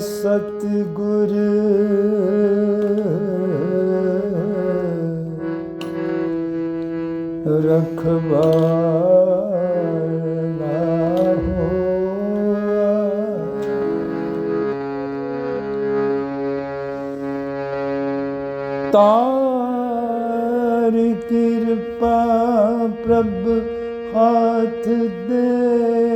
ਸਤਗੁਰ। ਰਖਵਾਲਾ ਹੋਆ ਤਾਰ ਕਿਰਪਾ ਪ੍ਰਭ ਹੱਥ ਦੇ।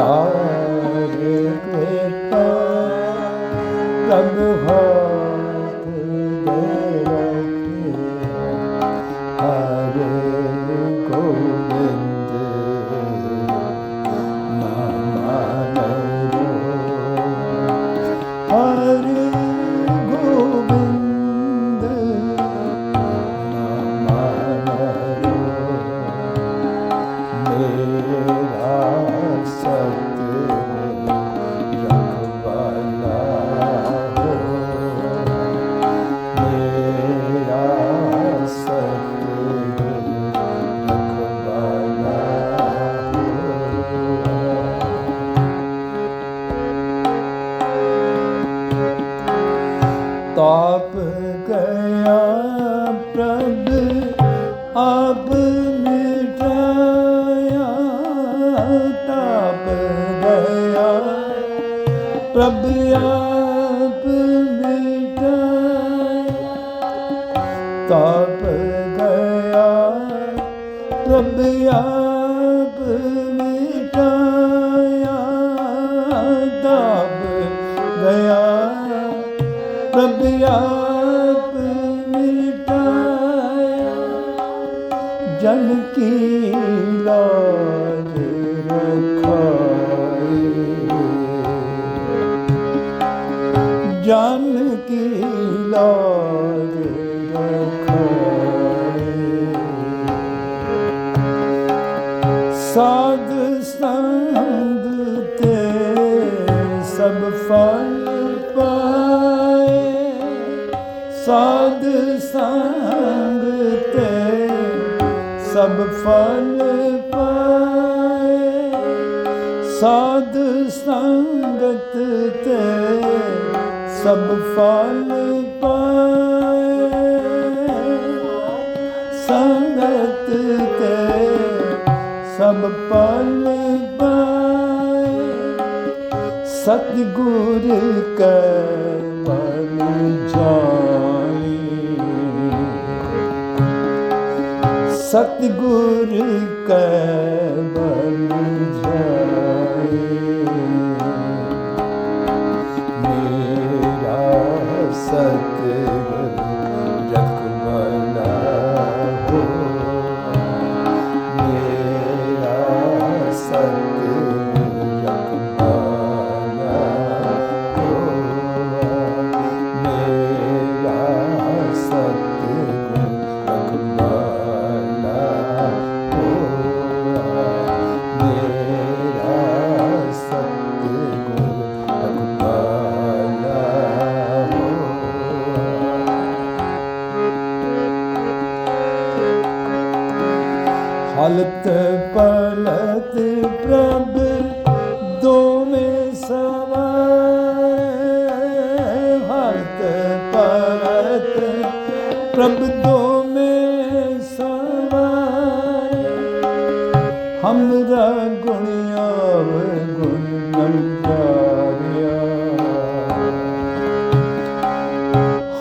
啊 ਤਾਪ ਕਆ ਪ੍ਰਭ ਆਪ ਮਿਟਾਇਆ ਤਾਪ ਦਇਆ ਪ੍ਰਭ ਆਪ ਮਿਟਾਇਆ ਤਾਪ ਗਿਆ। ਪ੍ਰਭ ਆਪ ਸਭ ਫਲ ਪਾਏ। ਸਾਧ ਸੰਗਤ ਤੇ ਸਭ ਫਲ ਪਾਏ। ਸੰਗਤ ਤੇ ਸਭ ਫਲ ਪਾਏ। ਸਤਿਗੁਰ ਕੈ ਸਤਿਗੁਰ ਕੈ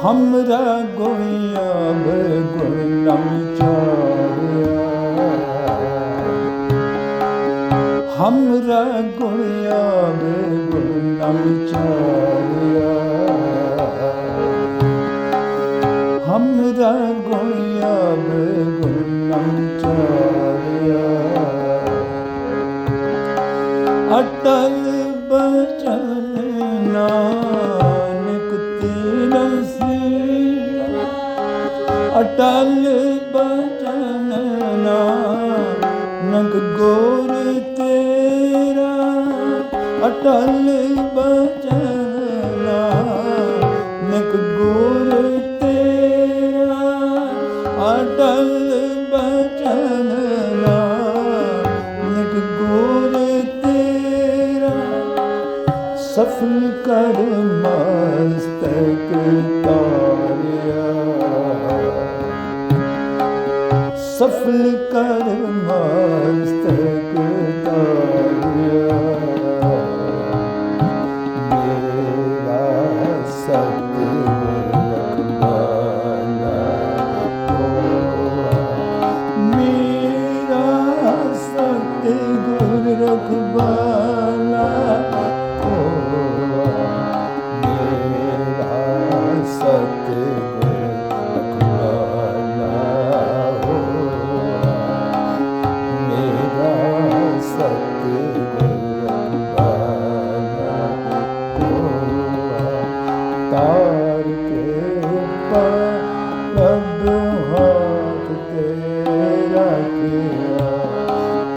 ਹਮਰਾ ਗੁਣਿਆਵ ਗੁਣ ਨੰਚਾਰਿਆ ਹਮਰਾ ਗੁਣਿਆਵ ਗੁਣ ਨੰਚਾਰਿਆ ਅਟਲ ਬਚਨ ਨਾਨਕ ਗੋਰ ਤੇਰਾ। ਅਟਲ ਬਚਨ ਸਫਲ ਕਰ ਮਸਤਕ ਤਾਰਿਆ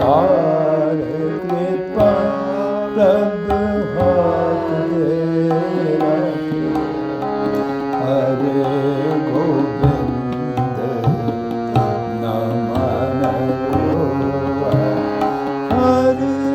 ਤਾਰ ਕਿਰਪਾ ਰੱਬ ਹੱਥ ਤੇਰਾ ਹਰੇ ਗੋਬਿੰਦ ਨਮਨ ਰੋਵਾ। ਹਰੇ